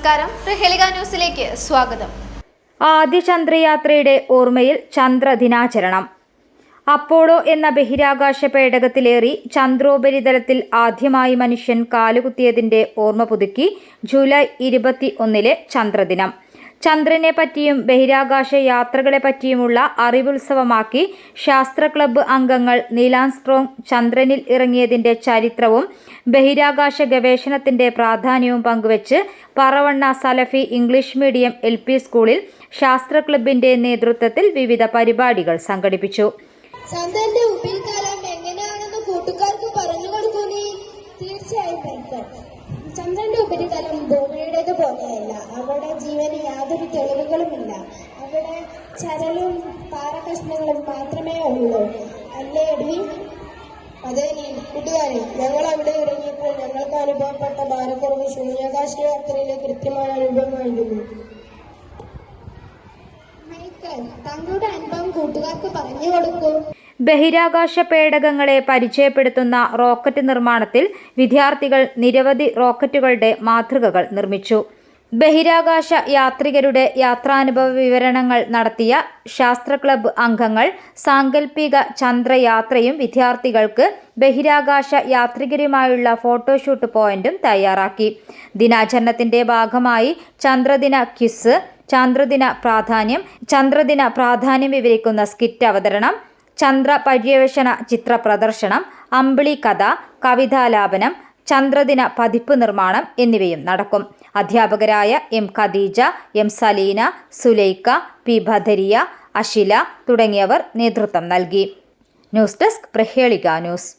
നമസ്കാരം. പ്രഹേളിക ന്യൂസിലേക്ക് സ്വാഗതം. ആദ്യ ചന്ദ്രയാത്രയുടെ ഓർമ്മയിൽ ചന്ദ്രദിനാചരണം. അപ്പോളോ എന്ന ബഹിരാകാശ പേടകത്തിലേറി ചന്ദ്രോപരിതലത്തിൽ ആദ്യമായി മനുഷ്യൻ കാലുകുത്തിയതിന്റെ ഓർമ്മ പുതുക്കി ജൂലൈ ഇരുപത്തി ഒന്നിലെ ചന്ദ്രദിനം. ചന്ദ്രനെ പറ്റിയും ബഹിരാകാശ യാത്രകളെ പറ്റിയുമുള്ള അറിവുത്സവമാക്കി ശാസ്ത്ര ക്ലബ്ബ് അംഗങ്ങൾ നീലാൻസ്ട്രോങ് ചന്ദ്രനിൽ ഇറങ്ങിയതിന്റെ ചരിത്രവും ബഹിരാകാശ ഗവേഷണത്തിന്റെ പ്രാധാന്യവും പങ്കുവച്ച് Paravanna Salafi English medium L സ്കൂളിൽ ശാസ്ത്ര ക്ലബിന്റെ നേതൃത്വത്തിൽ വിവിധ പരിപാടികൾ സംഘടിപ്പിച്ചു. ചന്ദ്രന്റെ ഉപരിതലം എങ്ങനെയാണെന്ന് കൂട്ടുകാർക്ക് തീർച്ചയായും പെൻസർ ചന്ദ്രന്റെ ഉപരിതലം ഭൂമിയുടേത് പോലെയല്ല. അവിടെ ജീവന് യാതൊരു തെളിവുകളുമില്ല. അവിടെ ചരലും പാറകഷ്ണങ്ങളും മാത്രമേ ഉള്ളൂ. അല്ലേടി? അതെ നീ കൂട്ടുകാരെ ഞങ്ങൾ അവിടെ ഇറങ്ങിയപ്പോൾ ഞങ്ങൾക്ക് അനുഭവപ്പെട്ട ഭാരക്കുറവ് ശൂന്യാകാശ യാത്രയിലെ കൃത്യമായ അനുഭവമായിരുന്നു മൈക്കൽ താങ്കളുടെ അനുഭവം കൂട്ടുകാർക്ക് പറഞ്ഞു കൊടുക്കൂ. ബഹിരാകാശ പേടകങ്ങളെ പരിചയപ്പെടുത്തുന്ന റോക്കറ്റ് നിർമ്മാണത്തിൽ വിദ്യാർത്ഥികൾ നിരവധി റോക്കറ്റുകളുടെ മാതൃകകൾ നിർമ്മിച്ചു. ബഹിരാകാശ യാത്രികരുടെ യാത്രാനുഭവ വിവരണങ്ങൾ നടത്തിയ ശാസ്ത്ര ക്ലബ്ബ് അംഗങ്ങൾ സാങ്കല്പിക ചന്ദ്രയാത്രയും വിദ്യാർത്ഥികൾക്ക് ബഹിരാകാശ യാത്രികരുമായുള്ള ഫോട്ടോഷൂട്ട് പോയിന്റും തയ്യാറാക്കി. ദിനാചരണത്തിന്റെ ഭാഗമായി ചന്ദ്രദിന ക്വിസ് ചന്ദ്രദിന പ്രാധാന്യം ചന്ദ്രദിന പ്രാധാന്യം വിവരിക്കുന്ന സ്കിറ്റ് അവതരണം ചന്ദ്ര പര്യവേഷണ ചിത്ര പ്രദർശനം അമ്പിളി കഥ കവിതാലാപനം ചന്ദ്രദിന പതിപ്പ് നിർമ്മാണം എന്നിവയും നടക്കും. അധ്യാപകരായ M Khadeeja M Saleena Sulaikha P Bhadariya Ashila തുടങ്ങിയവർ നേതൃത്വം നൽകി. ന്യൂസ് ഡെസ്ക് പ്രഹേളിക ന്യൂസ്.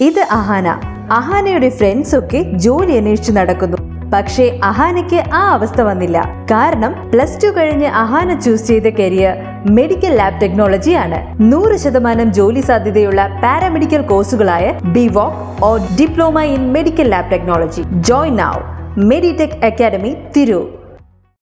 ഇത് അഹാന. അഹാനയുടെ ഫ്രണ്ട്സ് ഒക്കെ ജോലി അന്വേഷിച്ചു നടക്കുന്നു. പക്ഷേ അഹാനയ്ക്ക് ആ അവസ്ഥ വന്നില്ല. കാരണം പ്ലസ് ടു കഴിഞ്ഞ് അഹാന ചൂസ് ചെയ്ത കരിയർ മെഡിക്കൽ ലാബ് ടെക്നോളജി ആണ് നൂറ് ശതമാനം ജോലി സാധ്യതയുള്ള paramedical കോഴ്സുകളായ BVoc or diploma in medical lab technology. Join now Meditech Academy Tirur.